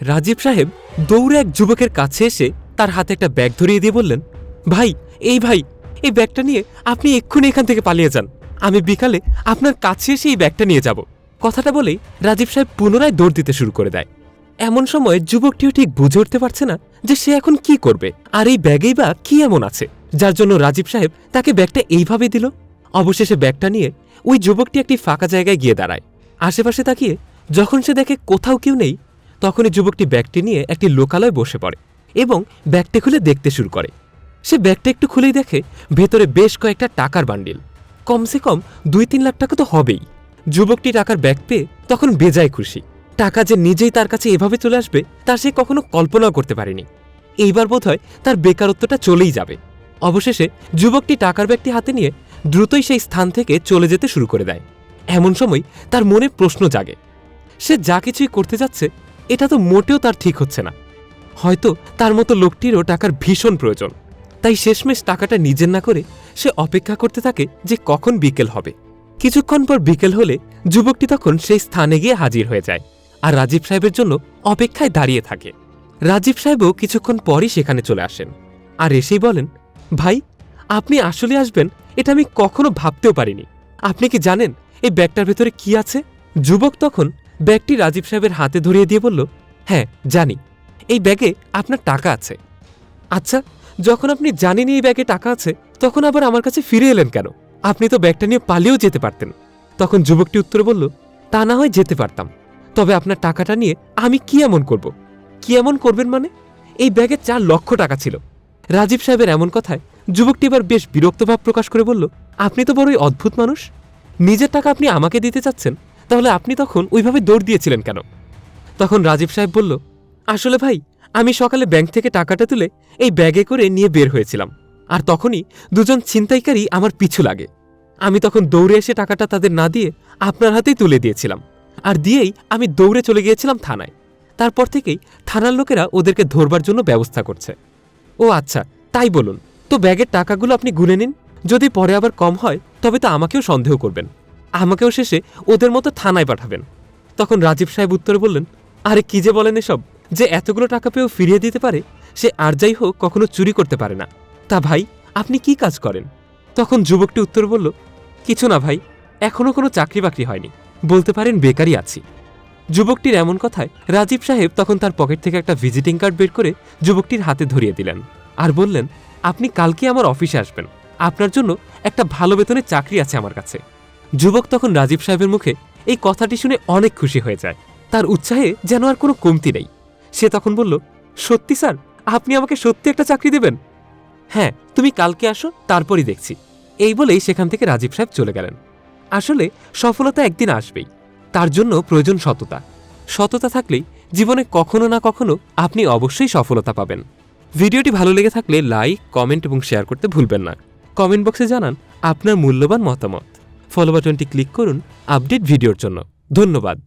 রাজীব সাহেব দৌড়ে এক যুবকের কাছে এসে তার হাতে একটা ব্যাগ ধরিয়ে দিয়ে বললেন, ভাই, এই ভাই, এই ব্যাগটা নিয়ে আপনি এক্ষুনি এখান থেকে পালিয়ে যান। আমি বিকালে আপনার কাছে এসে এই ব্যাগটা নিয়ে যাব। কথাটা বলেই রাজীব সাহেব পুনরায় দৌড় দিতে শুরু করে দেয়। এমন সময় যুবকটিও ঠিক বুঝে উঠতে পারছে না যে সে এখন কি করবে আর এই ব্যাগেই বা কি এমন আছে, যার জন্য রাজীব সাহেব তাকে ব্যাগটা এইভাবে দিল। অবশেষে ব্যাগটা নিয়ে ওই যুবকটি একটি ফাঁকা জায়গায় গিয়ে দাঁড়ায়। আশেপাশে তাকিয়ে যখন সে দেখে কোথাও কেউ নেই তখনই যুবকটি ব্যাগটি নিয়ে একটি লোকালয়ে বসে পড়ে এবং ব্যাগটি খুলে দেখতে শুরু করে। সে ব্যাগটা একটু খুলেই দেখে ভেতরে বেশ কয়েকটা টাকার বান্ডিল। কমসে কম দুই তিন লাখ টাকা তো হবেই। যুবকটি টাকার ব্যাগ পেয়ে তখন বেজায় খুশি। টাকা যে নিজেই তার কাছে এভাবে চলে আসবে, তা সে কখনো কল্পনাও করতে পারেনি। এইবার বোধহয় তার বেকারত্বটা চলেই যাবে। অবশেষে যুবকটি টাকার ব্যাগটি হাতে নিয়ে দ্রুতই সেই স্থান থেকে চলে যেতে শুরু করে দেয়। এমন সময় তার মনে প্রশ্ন জাগে। সে যা কিছুই করতে যাচ্ছে এটা তো মোটেও তার ঠিক হচ্ছে না। হয়তো তার মতো লোকটিরও টাকার ভীষণ প্রয়োজন। তাই শেষমেশ টাকাটা নিজের না করে সে অপেক্ষা করতে থাকে যে কখন বিকেল হবে। কিছুক্ষণ পর বিকেল হলে যুবকটি তখন সেই স্থানে গিয়ে হাজির হয়ে যায় আর রাজীব সাহেবের জন্য অপেক্ষায় দাঁড়িয়ে থাকে। রাজীব সাহেবও কিছুক্ষণ পরই সেখানে চলে আসেন আর এসেই বলেন, ভাই, আপনি আসলে আসবেন? এটা আমি কখনো ভাবতেও পারিনি। আপনি কি জানেন এই ব্যাগটার ভেতরে কি আছে? যুবক তখন ব্যাগটি রাজীব সাহেবের হাতে ধরিয়ে দিয়ে বলল হ্যাঁ জানি। এই ব্যাগে আপনার টাকা আছে। আচ্ছা যখন আপনি জানেন এই ব্যাগে টাকা আছে, তখন আবার আমার কাছে ফিরে এলেন কেন? আপনি তো ব্যাগটা নিয়ে পালিয়েও যেতে পারতেন। তখন যুবকটি উত্তরে বলল, তা না হয় যেতে পারতাম। তবে আপনার টাকাটা নিয়ে আমি কি এমন করব? কি এমন করবেন মানে? এই ব্যাগে চার লক্ষ টাকা ছিল। রাজীব সাহেবের এমন কথায় যুবকটি এবার বেশ বিরক্তভাব প্রকাশ করে বলল, আপনি তো বড়ই অদ্ভুত মানুষ। নিজের টাকা আপনি আমাকে দিতে চাচ্ছেন? তাহলে আপনি তখন ওইভাবে দৌড় দিয়েছিলেন কেন? তখন রাজীব সাহেব বলল, আসলে ভাই, আমি সকালে ব্যাংক থেকে টাকাটা তুলে এই ব্যাগে করে নিয়ে বের হয়েছিলাম। আর তখনই দুজন ছিনতাইকারী আমার পিছু লাগে। আমি তখন দৌড়ে এসে টাকাটা তাদের না দিয়ে আপনার হাতেই তুলে দিয়েছিলাম। আর দিয়েই আমি দৌড়ে চলে গিয়েছিলাম থানায়। তারপর থেকেই থানার লোকেরা ওদেরকে ধরবার জন্য ব্যবস্থা করছে। ও আচ্ছা তাই বলুন। তো ব্যাগের টাকাগুলো আপনি গুনে নিন। যদি পরে আবার কম হয়, তবে তো আমাকেও সন্দেহ করবেন। আমাকেও শেষে ওদের মতো থানায় পাঠাবেন। তখন রাজীব সাহেব উত্তরে বললেন, আরে কি যে বলেন এসব? যে এতগুলো টাকা পেয়েও ফিরিয়ে দিতে পারে, সে আর যাই হোক কখনো চুরি করতে পারে না। তা ভাই, আপনি কি কাজ করেন? তখন যুবকটি উত্তর বলল, কিছু না ভাই, এখনও কোনো চাকরি বাকরি হয়নি। বলতে পারেন বেকারই আছি। যুবকটির এমন কথায় রাজীব সাহেব তখন তার পকেট থেকে একটা ভিজিটিং কার্ড বের করে যুবকটির হাতে ধরিয়ে দিলেন আর বললেন, আপনি কালকে আমার অফিসে আসবেন। আপনার জন্য একটা ভালো বেতনের চাকরি আছে আমার কাছে। যুবক তখন রাজীব সাহেবের মুখে এই কথাটি শুনে অনেক খুশি হয়ে যায়। তার উৎসাহে যেন আর কোনো কমতি নেই। সে তখন বলল, সত্যি স্যার, আপনি আমাকে সত্যি একটা চাকরি দেবেন? হ্যাঁ তুমি কালকে আসো, তারপরই দেখছি। এই বলেই সেখান থেকে রাজীব সাহেব চলে গেলেন। আসলে সফলতা একদিন আসবেই। তার জন্য প্রয়োজন সততা। সততা থাকলেই জীবনে কখনো না কখনো আপনি অবশ্যই সফলতা পাবেন। ভিডিওটি ভালো লেগে থাকলে লাইক, কমেন্ট এবং শেয়ার করতে ভুলবেন না। কমেন্ট বক্সে জানান আপনার মূল্যবান মতামত। ফলো বাটনটি ক্লিক করুন আপডেট ভিডিওর জন্য। ধন্যবাদ।